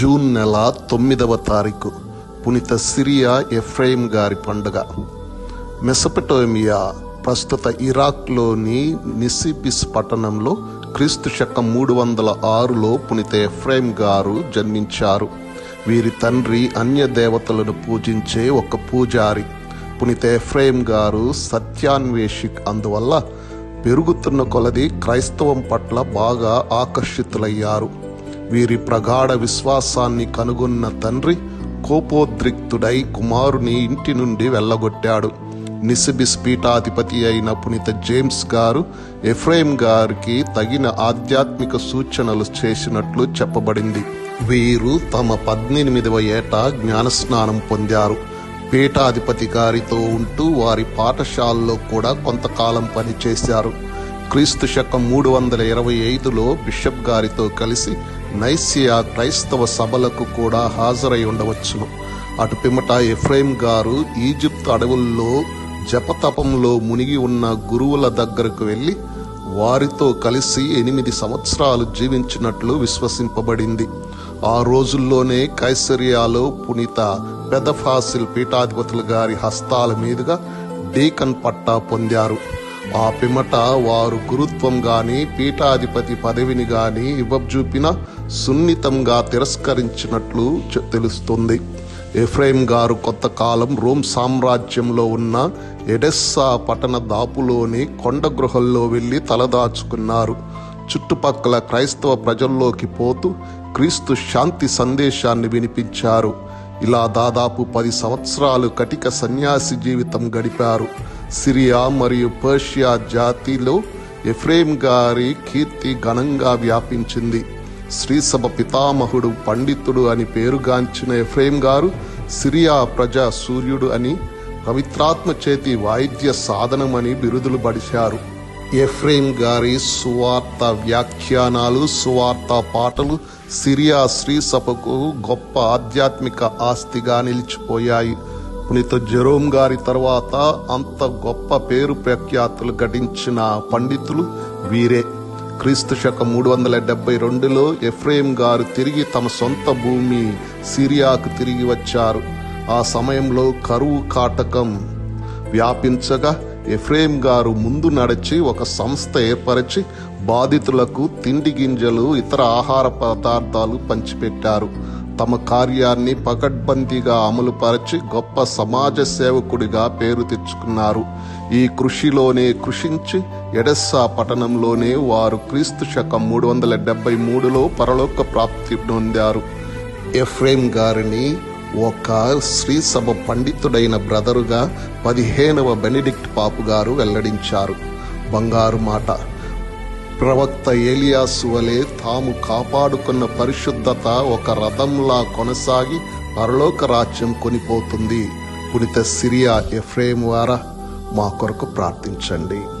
June నెల తొమ్మిదవ తారీఖు పునిత సిరియా ఎఫ్రేమ్ గారి పండుగ. మెసపటోమియా ప్రస్తుత ఇరాక్లోని నిసిబిస్ పట్టణంలో క్రీస్తు శకం మూడు వందల ఆరులో పునిత ఎఫ్రేమ్ గారు జన్మించారు. వీరి తండ్రి అన్య దేవతలను పూజించే ఒక పూజారి. పునిత ఎఫ్రేమ్ గారు సత్యాన్వేషిక్ అందువల్ల పెరుగుతున్న కొలది క్రైస్తవం పట్ల బాగా ఆకర్షితులయ్యారు. వీరి ప్రగాఢ విశ్వాసాన్ని కనుగొన్న తండ్రి కోపోద్రిక్తుడై కుమారుని ఇంటి నుండి వెళ్ళగొట్టాడు. నిసిబిస్ పీఠాధిపతి అయిన పునీత జేమ్స్ గారు ఎఫ్రేమ్ గారికి తగిన ఆధ్యాత్మిక సూచనలు చేసినట్లు చెప్పబడింది. వీరు తమ పద్దెనిమిదవ ఏట జ్ఞానస్నానం పొందారు. పీఠాధిపతి గారితో ఉంటూ వారి పాఠశాలలో కూడా కొంతకాలం పనిచేశారు. క్రీస్తు శకం మూడు వందల ఇరవై ఐదులో బిషప్ గారితో కలిసి నైసియా క్రైస్తవ సభలకు కూడా హాజరై ఉండవచ్చును. అటు పిమ్మట ఎఫ్రైమ్ గారు ఈజిప్ట్ అడవుల్లో జపతపంలో మునిగి ఉన్న గురువుల దగ్గరకు వెళ్ళి వారితో కలిసి ఎనిమిది సంవత్సరాలు జీవించినట్లు విశ్వసింపబడింది. ఆ రోజుల్లోనే కైసరియాలో పునీత పెదఫాసిల్ పీఠాధిపతుల గారి హస్తాల మీదుగా డీకన్ పట్టా పొందారు. ఆ పిమ్మట వారు గురుత్వం గాని పీఠాధిపతి పదవిని గాని ఇవ్వజూపిన సున్నితంగా తిరస్కరించినట్లు తెలుస్తుంది. ఎఫ్రైమ్ గారు కొంతకాలం రోమ్ సామ్రాజ్యంలో ఉన్న ఎడెస్సా పట్టణ దాపులోని కొండ గృహల్లో వెళ్ళి తలదాచుకున్నారు. చుట్టుపక్కల క్రైస్తవ ప్రజల్లోకి పోతూ క్రీస్తు శాంతి సందేశాన్ని వినిపించారు. ఇలా దాదాపు పది సంవత్సరాలు కటిక సన్యాసి జీవితం గడిపారు. సిరియా మరియు పర్షియా జాతిలో ఎఫ్రేమ్ గారి కీర్తి ఘనంగా వ్యాపించింది. శ్రీసభ పితామహుడు పండితుడు అని పేరుగాంచిన ఎఫ్రేమ్ గారు సిరియా ప్రజా సూర్యుడు అని పవిత్రాత్మ చేతి వాయిద్య సాధనమని బిరుదులు పడిశారు ఎఫ్రేమ్ గారి సువార్త వ్యాఖ్యానాలు సువార్త పాటలు సిరియా శ్రీసభకు గొప్ప ఆధ్యాత్మిక ఆస్తిగా నిలిచిపోయాయి. పునీత జెరోమ్ గారి తర్వాత అంత గొప్ప పేరు ప్రఖ్యాతులు గడించిన పండితులు వీరే. క్రీస్తు శక మూడు వందల డెబ్బై రెండులో ఎఫ్రేం గారు తిరిగి తమ సొంత భూమి సిరియాకు తిరిగి వచ్చారు. ఆ సమయంలో కరువు కాటకం వ్యాపించగా ఎఫ్రేం గారు ముందు నడిచి ఒక సంస్థ ఏర్పరిచి బాధితులకు తిండి గింజలు ఇతర ఆహార పదార్థాలు పంచిపెట్టారు. తమ కార్యాన్ని పకడ్బందీగా అమలుపరచి గొప్ప సమాజ సేవకుడిగా పేరు తెచ్చుకున్నారు. ఈ కృషిలోనే కృషించి ఎడెస్సా పట్టణంలోనే వారు క్రీస్తు శకం మూడు వందల డెబ్బై మూడులో పరలోక ప్రాప్తి పొందారు ఎఫ్రేమ్ గారిని ఒక శ్రీసభ పండితుడైన బ్రదరుగా పదిహేనవ బెనిడిక్ట్ పాపు గారు వెల్లడించారు. బంగారు మాట. ప్రవక్త ఏలియాసు వలె తాము కాపాడుకున్న పరిశుద్ధత ఒక రథంలా కొనసాగి పరలోక రాజ్యం కొనిపోతుంది. పునిత సిరియా ఎఫ్రేమ్ వారా మా కొరకు ప్రార్థించండి.